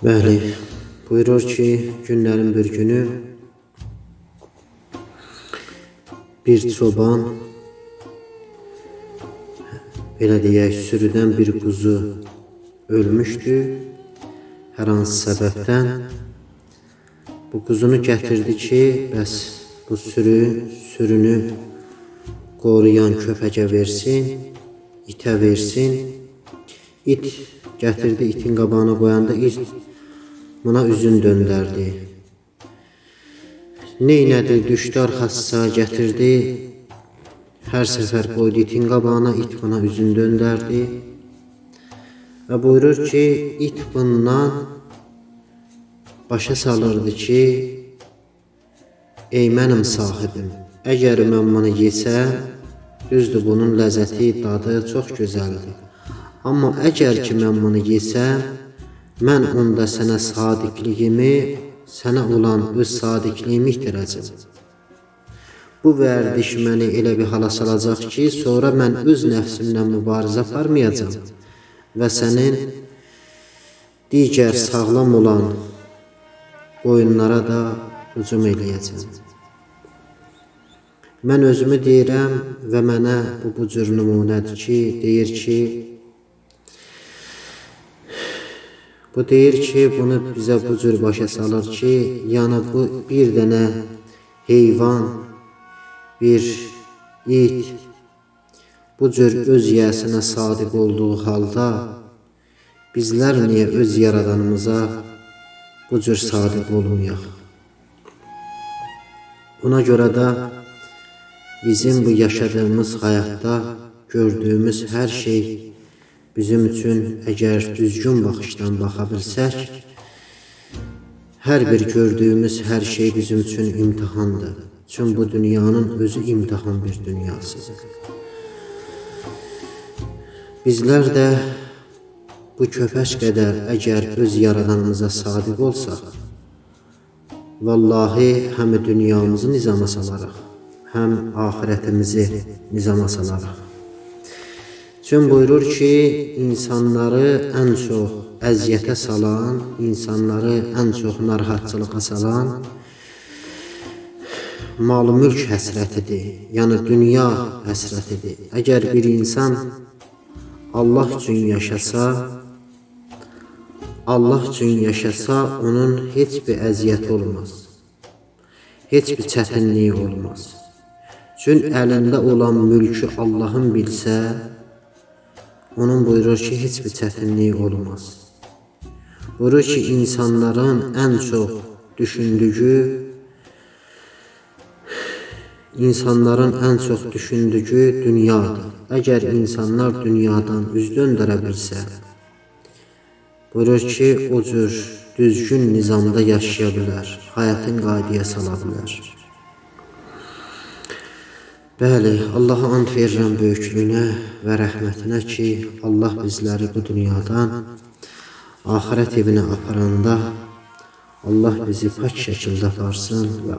Bəli, buyurur ki, günlərin bir günü bir çoban belə deyək, sürüdən bir quzu ölmüşdü hər hansı səbəbdən. Bu quzunu gətirdi ki, bəs bu sürü sürünü qoruyan köpəcə versin, itə versin. İt gətirdi, itin qabağına qoyanda it buna üzün döndərdi. Neynədi, düşdü arxasıca gətirdi. Hər səfər qoydu itin qabağına, it buna üzün döndərdi. Və buyurur ki, it bundan başa salırdı ki, ey mənim sahibim, əgər mən bunu yesəm, düzdür bunun ləzzəti, dadı çox gözəldir. Amma əgər ki mən bunu yesəm, mən onda sənə sadiqliyimi, sənə olan öz sadiqliyimi itirəcəm. Bu vərdiş məni elə bir hala salacaq ki, sonra mən öz nəfsimlə mübarizə aparmayacağam və sənin digər sağlam olan qoyunlara da hücum eləyəcəm. Mən özümü deyirəm və mənə bu bu cür nümunədir ki, deyir ki, bu deyir ki, bunu bizə bu cür başa salır ki, yəni bu bir dənə heyvan, bir it bu cür öz yəsinə sadiq olduğu halda bizlər niyə öz yaradanımıza bu cür sadiq olmayaq? Ona görə də bizim bu yaşadığımız həyatda gördüyümüz hər şey bizim üçün əgər düzgün baxışdan baxa bilsək, hər bir gördüyümüz hər şey bizim üçün imtahandır. Çünki bu dünyanın özü imtahan bir dünyasıdır. Bizlər də bu köpək qədər əgər öz yaradanımıza sadiq olsaq, vallahi həm dünyamızı nizama salarıq, həm axirətimizi nizama salarıq. Çünki buyurur ki, insanları ən çox əziyyətə salan, insanları ən çox narahatçılığa salan mal mülk həsrətidir. Yəni dünya həsrətidir. Əgər bir insan Allah üçün yaşasa, Allah üçün yaşasa, onun heç bir əziyyəti olmaz. Heç bir çətinliyi olmaz. Çünki əlində olan mülkü Allahın bilsə, onun buyurur ki, heç bir çətinliyi olmaz. Buyurur ki, insanların ən çox düşündüyü insanların ən çox düşündüyü dünyadır. Əgər insanlar dünyadan üz döndərə bilsə, buyurur ki, o cür düzgün nizamda yaşaya bilər, həyatın qaydaya sala bilər. Bəli, Allaha and verirəm böyüklüyünə və rəhmətinə ki, Allah bizləri bu dünyadan axirət evinə aparanda Allah bizi pak şəkildə aparsın və